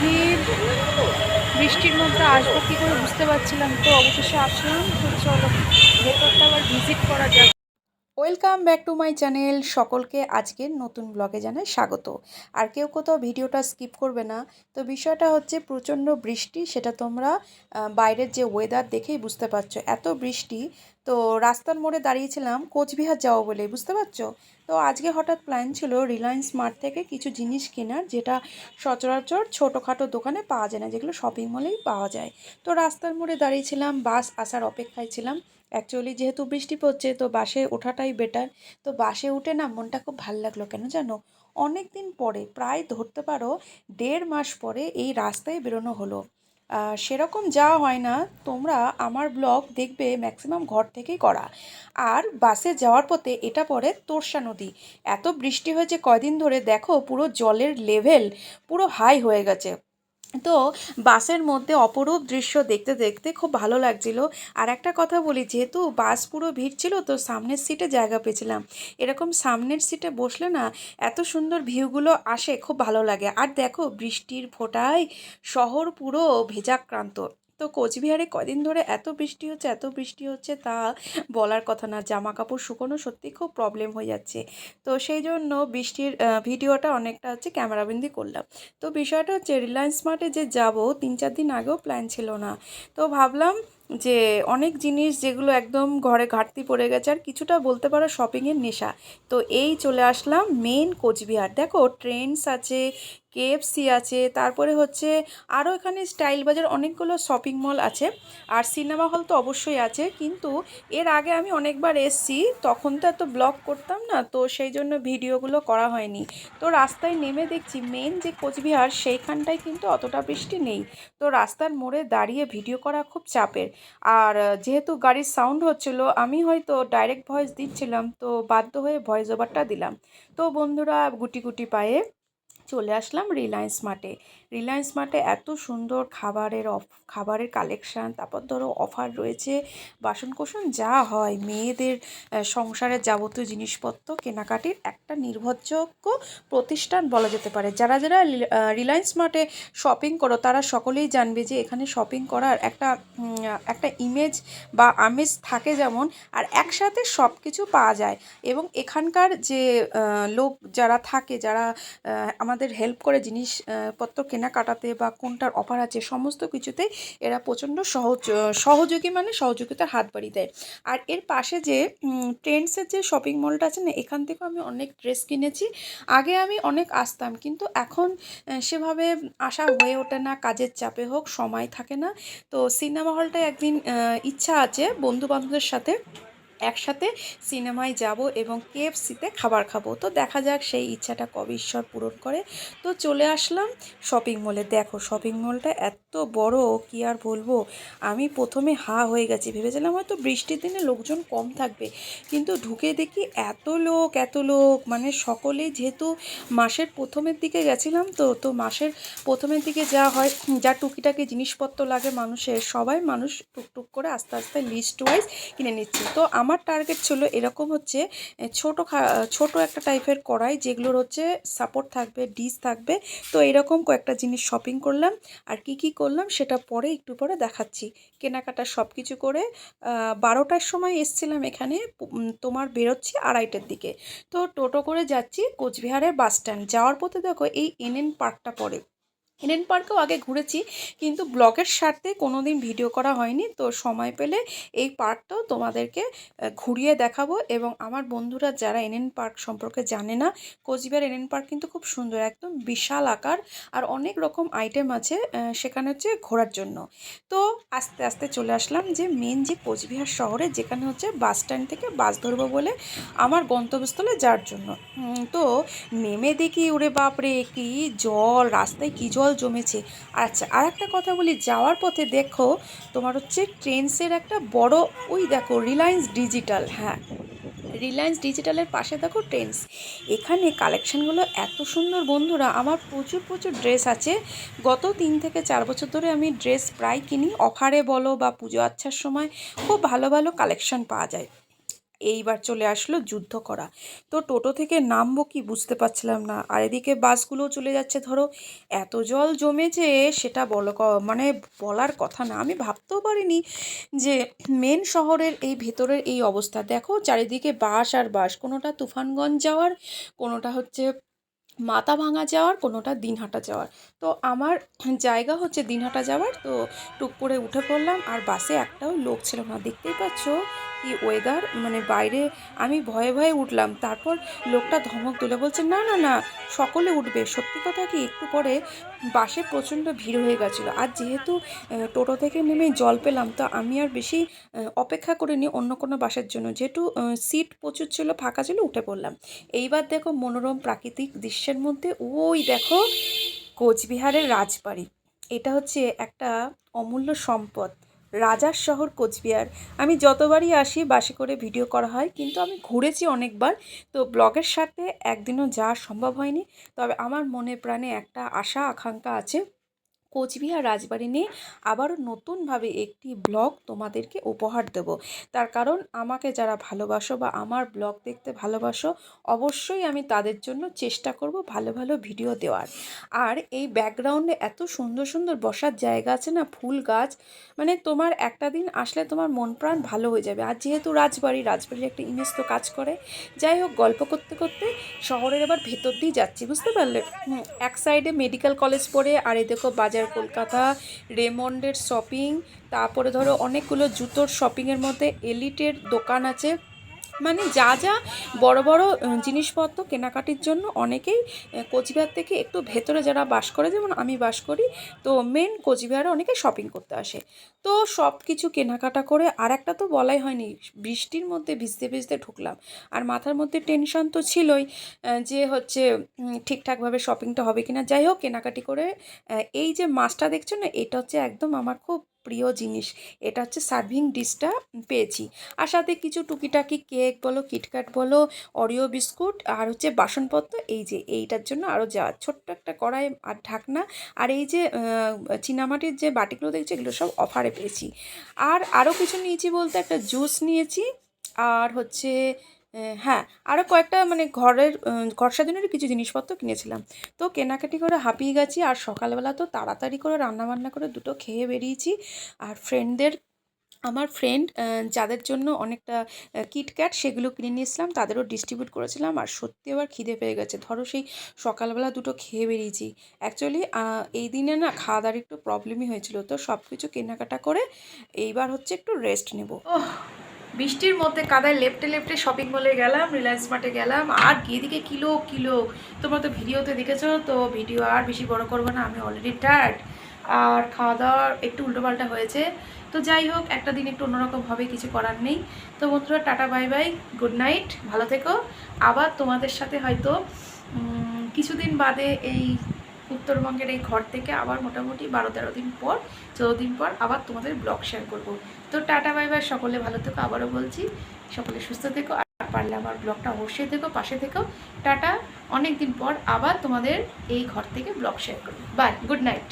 ভিড়, বৃষ্টির মধ্যে আসব কী করে বুঝতে পারছিলাম তো অবশেষে আসলাম, তো চলো ভেতরটা আবার ভিজিট করা যাক। Welcome back to my channel. সকলকে আজকের নতুন ব্লগে জানাই স্বাগত। আর কেউ কোথাও ভিডিওটা স্কিপ করবে না। তো বিষয়টা হচ্ছে প্রচণ্ড বৃষ্টি, সেটা তোমরা বাইরের যে ওয়েদার দেখেই বুঝতে পারছ। এত বৃষ্টি, তো রাস্তার মোড়ে দাঁড়িয়েছিলাম, কোচবিহার যাব বলে, বুঝতে পারছ? তো আজকে হঠাৎ প্ল্যান ছিল রিলায়েন্স মার্ট থেকে কিছু জিনিস কেনার, যেটা সচরাচর ছোটোখাটো দোকানে পাওয়া যায় না, যেগুলো শপিং মলেই পাওয়া যায়। তো রাস্তার মোড়ে দাঁড়িয়েছিলাম, বাস আসার অপেক্ষায় ছিলাম। অ্যাকচুয়ালি যেহেতু বৃষ্টি পড়ছে, তো বাসে ওঠাটাই বেটার তো বাসে উঠে না মনটা খুব ভালো লাগল কেন জানো? অনেক দিন পরে, প্রায় ধরতে পারো, দেড় মাস পরে এই রাস্তায় বেরোনো হলো। সেরকম যাওয়া হয় না। তোমরা আমার ব্লগ দেখবে ম্যাক্সিমাম ঘর থেকেই করা। আর বাসে যাওয়ার পথে এটা পড়ে তোরসা নদী। এত বৃষ্টি হয়েছে কয়দিন ধরে, দেখো পুরো জলের লেভেল পুরো হাই হয়ে গেছে। তো বাসের মধ্যে অপরূপ দৃশ্য দেখতে দেখতে খুব ভালো লাগছিল। আর একটা কথা বলি, যেহেতু বাস পুরো ভিড় ছিল, তো সামনের সিটে জায়গা পেয়েছিলাম। এরকম সামনের সিটে বসলে না, এত সুন্দর ভিউগুলো আসে, খুব ভালো লাগে। আর দেখো, বৃষ্টির ফোটায় শহর পুরো ভেজাক্রান্ত। তো কোচবিহারে কদিন ধরে এত বৃষ্টি হচ্ছে, এত বৃষ্টি হচ্ছে, তা বলার কথা না। জামা কাপড় শুকোনো সত্যি খুব প্রবলেম হয়ে যাচ্ছে। তো সেই জন্য বৃষ্টির ভিডিওটা অনেকটা হচ্ছে ক্যামেরাবন্দি করলাম। তো বিষয়টা হচ্ছে রিলায়েন্স মার্টে যে যাব, তিন চার দিন আগেও প্ল্যান ছিল না। তো ভাবলাম যে অনেক জিনিস যেগুলো একদম ঘরে ঘাটতি পড়ে গেছে, আর কিছুটা বলতে পারো শপিংয়ের নেশা। তো এই চলে আসলাম মেন কোচবিহার। দেখো ট্রেন্ডস আছে কেএফসি আছে, তারপরে হচ্ছে আরও এখানে স্টাইল বাজার অনেকগুলো শপিং মল আছে আর সিনেমা হল তো অবশ্যই আছে। কিন্তু এর আগে আমি অনেকবার এসছি, তখন তো এত ব্লগ করতাম না, তো সেই জন্য ভিডিওগুলো করা হয়নি। তো রাস্তায় নেমে দেখছি মেন যে কোচবিহার, সেইখানটায় কিন্তু অতটা বৃষ্টি নেই। তো রাস্তার মোড়ে দাঁড়িয়ে ভিডিও করা খুব চাপের। আর যেহেতু গাড়ির সাউন্ড হচ্ছিল, আমি হয়তো ডাইরেক্ট ভয়েস দিচ্ছিলাম, তো বাধ্য হয়ে ভয়েস ওভারটা দিলাম। তো বন্ধুরা, গুটি গুটি পায়ে চলে আসলাম রিলায়েন্স মার্টে রিলায়েন্স মার্টে এত সুন্দর খাবারের অফ, খাবারের কালেকশান তারপর ধরো অফার রয়েছে, বাসনকোসন যা হয়, মেয়েদের সংসারের যাবতীয় জিনিসপত্র, কেনাকাটির একটা নির্ভরযোগ্য প্রতিষ্ঠান বলা যেতে পারে। যারা যারা রিলায়েন্স মার্টে শপিং করো, তারা সকলেই জানবে যে এখানে শপিং করার একটা একটা ইমেজ বা আমেজ থাকে যেমন, আর একসাথে সব কিছু পাওয়া যায়। এবং এখানকার যে লোক যারা থাকে, যারা আমাদের হেল্প করে জিনিসপত্র কেনাকাটাতে বা কোনটার অফার আছে, সমস্ত কিছুতে এরা প্রচণ্ড সহজ, সহযোগী মানে সহযোগিতার হাত বাড়িয়ে দেয়। আর এর পাশে যে ট্রেন্ডসের যে শপিং মলটা আছে না, এখান থেকেও আমি অনেক ড্রেস কিনেছি। আগে আমি অনেক আসতাম, কিন্তু এখন সেভাবে আসা হয়ে ওঠে না, কাজের চাপে হোক, সময় থাকে না। তো সিনেমা হলটায় একদিন ইচ্ছা আছে বন্ধু বান্ধবদের সাথে। একসাথে সিনেমায় যাব এবং কেএফসিতে খাবার খাব। তো দেখা যাক সেই ইচ্ছাটা কবে ঈশ্বর পূরণ করে। তো চলে আসলাম শপিং মলে। দেখো, শপিং মলটা এত বড়, কি আর বলব? আমি প্রথমে হা হয়ে গেছি। ভেবেছিলাম হয়তো বৃষ্টির দিনে লোকজন কম থাকবে। কিন্তু ঢুকে দেখি এত লোক এত লোক। মানে সকলেই যেহেতু মাসের প্রথমের দিকে গেছিলাম তো তো মাসের প্রথমের দিকে যা হয়, যা টুকিটাকি জিনিসপত্র লাগে মানুষের, সবাই মানুষ টুকটুক করে আস্তে আস্তে লিস্ট ওয়াইজ কিনে নিচ্ছে। তো আমার টার্গেট ছিল এরকম হচ্ছে ছোটো ছোটো একটা টাইপের কড়াই যেগুলোর হচ্ছে সাপোর্ট থাকবে ডিশ থাকবে। তো এরকম কয়েকটা জিনিস শপিং করলাম। আর কি কি করলাম সেটা পরে একটু পরে দেখাচ্ছি। কেনাকাটা সব কিছু করে বারোটার সময় এসছিলাম এখানে তোমার বেরোচ্ছি আড়াইটার দিকে। তো টোটো করে যাচ্ছি কোচবিহারের বাস স্ট্যান্ড যাওয়ার পথে দেখো এই এনএন পার্কটা পড়ে। এনএন পার্কেও আগে ঘুরেছি, কিন্তু ব্লগের স্বার্থে কোনো দিন ভিডিও করা হয়নি। তো সময় পেলে এই পার্কটাও তোমাদেরকে ঘুরিয়ে দেখাবো এবং আমার বন্ধুরা যারা এনএন পার্ক সম্পর্কে জানে না, কোচবিহার এনএন পার্ক কিন্তু খুব সুন্দর, একদম বিশাল আকার আর অনেক রকম আইটেম আছে সেখানে হচ্ছে ঘোরার জন্য। তো আস্তে আস্তে চলে আসলাম যে মেন যে কোচবিহার শহরে, যেখানে হচ্ছে বাস স্ট্যান্ড থেকে বাস ধরবো বলে আমার গন্তব্যস্থলে যাওয়ার জন্য। তো নেমে দেখি, ওরে বাপরে, কি জল, রাস্তায় কি জল জমেছে। আচ্ছা আর একটা কথা বলি, যাওয়ার পথে দেখো, তোমার হচ্ছে ট্রেন্সের একটা বড়, ওই দেখো রিলায়েন্স ডিজিটাল হ্যাঁ। রিলায়েন্স ডিজিটালের পাশে দেখো ট্রেন্ডস এখানে কালেকশানগুলো এত সুন্দর, বন্ধুরা, আমার প্রচুর প্রচুর ড্রেস আছে। গত তিন থেকে চার বছর ধরে আমি ড্রেস প্রায় কিনি, অফারে বলো বা পুজো আচ্ছার সময়, খুব ভালো ভালো কালেকশন পাওয়া যায়। এইবার চলে আসলো যুদ্ধ করা। তো টোটো থেকে নামবো কি বুঝতে পারছিলাম না। আর এদিকে বাসগুলোও চলে যাচ্ছে ধরো। এত জল জমেছে সেটা বলো মানে বলার কথা না। আমি ভাবতেও পারিনি যে মেন শহরের এই ভেতরের এই অবস্থা। দেখো চারিদিকে বাস আর বাস কোনোটা তুফানগঞ্জ যাওয়ার, কোনোটা হচ্ছে মাথা ভাঙা যাওয়ার, কোনোটা দিনহাটা যাওয়ার। তো আমার জায়গা হচ্ছে দিনহাটা যাওয়ার। তো টুক করে উঠে পড়লাম। আর বাসে একটাও লোক ছিল না। দেখতেই পাচ্ছ কি ওয়েদার মানে বাইরে আমি ভয়ে ভয়ে উঠলাম। তারপর লোকটা ধমক তুলে বলছে, না না না, সকলে উঠবে। সত্যি কথা কি, একটু পরে বাসে প্রচণ্ড ভিড় হয়ে গেছিল। আর যেহেতু টোটো থেকে নেমে জল পেলাম, তো আমি আর বেশি অপেক্ষা করিনি অন্য কোনো বাসের জন্য। যেহেতু সিট প্রচুর ছিল, ফাঁকা ছিল, উঠে পড়লাম। এইবার দেখো মনোরম প্রাকৃতিক দৃশ্যের মধ্যে, ওই দেখো কোচবিহারের রাজবাড়ি। এটা হচ্ছে একটা অমূল্য সম্পদ। রাজার শহর কোচবিহার। আমি যতবারই আসি, বাসে করে ভিডিও করা হয়, কিন্তু আমি ঘুরেছি অনেকবার। তো ব্লগের সাথে একদিনও যাওয়া সম্ভব হয়নি। তবে আমার মনে প্রাণে একটা আশা, আকাঙ্ক্ষা আছে। কোচবিহার রাজবাড়ি নিয়ে আবারও নতুনভাবে একটি ব্লগ তোমাদেরকে উপহার দেব। তার কারণ আমাকে যারা ভালোবাসো বা আমার ব্লগ দেখতে ভালোবাসো, অবশ্যই আমি তাদের জন্য চেষ্টা করব ভালো ভালো ভিডিও দেওয়ার। আর এই ব্যাকগ্রাউন্ডে এত সুন্দর সুন্দর বসার জায়গা আছে না, ফুল গাছ মানে তোমার একটা দিন আসলে তোমার মন প্রাণ ভালো হয়ে যাবে। আর যেহেতু রাজবাড়ি, রাজবাড়ির একটা ইমেজ তো কাজ করে। যাই হোক, গল্প করতে করতে শহরের এবার ভেতর দিয়ে যাচ্ছি, বুঝতে পারলে? এক সাইডে মেডিকেল কলেজ পড়ে, আর এই দেখো বাজার কলকাতা রেমন্ডের শপিং তারপরে ধরো অনেকগুলো জুতোর শপিংয়ের মধ্যে এলিটের দোকান আছে। মানে যা যা বড় বড় জিনিসপত্র কেনাকাটির জন্য অনেকেই কোচবিহার থেকে একটু ভেতরে যারা বাস করে, যেমন আমি বাস করি, তো মেন কোচবিহারে অনেকে শপিং করতে আসে। তো সব কিছু কেনাকাটা করে আর একটা তো বলাই হয়নি, বৃষ্টির মধ্যে ভিজতে ভিজতে ঢুকলাম। আর মাথার মধ্যে টেনশন তো ছিলই যে হচ্ছে ঠিকঠাকভাবে শপিংটা হবে কিনা। যাই হোক, কেনাকাটি করে এই যে মাছটা দেখছ না, এটা হচ্ছে একদম আমার খুব প্রিয় জিনিস। এটা হচ্ছে সার্ভিং ডিশটা পেয়েছি। আর সাথে কিছু টুকিটাকি কেক বলো কিটক্যাট বলো অরিও বিস্কুট আর হচ্ছে বাসনপত্র। এই যে এইটার জন্য আরও যাওয়া ছোট্ট একটা কড়াই আর ঢাকনা আর এই যে চীনামাটির যে বাটিগুলো দেখছি এগুলো সব অফারে পেয়েছি। আর আরও কিছু নিয়েছি বলতে একটা জুস নিয়েছি। আর হচ্ছে হ্যাঁ আরও কয়েকটা মানে ঘরের ঘর সাজানোর কিছু জিনিসপত্র কিনেছিলাম। তো কেনাকাটি করে হাঁপিয়ে গেছি, আর সকালবেলা তো তাড়াতাড়ি করে রান্নাবান্না করে দুটো খেয়ে বেরিয়েছি। আর ফ্রেন্ডদের আমার ফ্রেন্ড যাদের জন্য অনেকটা কিটক্যাট সেগুলো কিনে নিয়েছিলাম তাদেরও ডিস্ট্রিবিউট করেছিলাম, আর সত্যি আবার খিদে পেয়ে গেছে। ধরো সেই সকালবেলা দুটো খেয়ে বেরিয়েছি। অ্যাকচুয়ালি এই দিনে না খাওয়া দাওয়ার একটু প্রবলেমই হয়েছিল। তো সব কিছু কেনাকাটা করে এইবার হচ্ছে একটু রেস্ট নেব। বৃষ্টির মধ্যে কাদায় লেপটে লেপটে শপিং মলে গেলাম রিলায়েন্স মার্টে গেলাম। আর গিয়ে দিকে কিলো কিলো? তোমরা তো ভিডিওতে দেখেছ, তো ভিডিও আর বেশি বড় করব না, আমি অলরেডি টায়ার্ড আর খাওয়া দাওয়ার একটু উল্টোপাল্টা হয়েছে। তো যাই হোক, একটা দিন একটু অন্যরকম হবে কিছু করার নেই। তো বন্ধুরা, tata bye bye good night ভালো থেকো। আবার তোমাদের সাথে হয়তো কিছুদিন বাদে এই উত্তরবঙ্গের এই ঘর থেকে আবার মোটামুটি বারো তেরো দিন পর, চোদ্দ দিন পর আবার তোমাদের ব্লগ শেয়ার করব। তো টাটা বাই বাই সকলে ভালো থেকো, আবারও বলছি, সকলে সুস্থ থেকো, আর পারলে আমার ব্লগটা অবশ্যই থেকো, পাশে থেকো। টাটা অনেক দিন পর আবার তোমাদের এই ঘর থেকে ব্লগ শেয়ার করব। Bye good night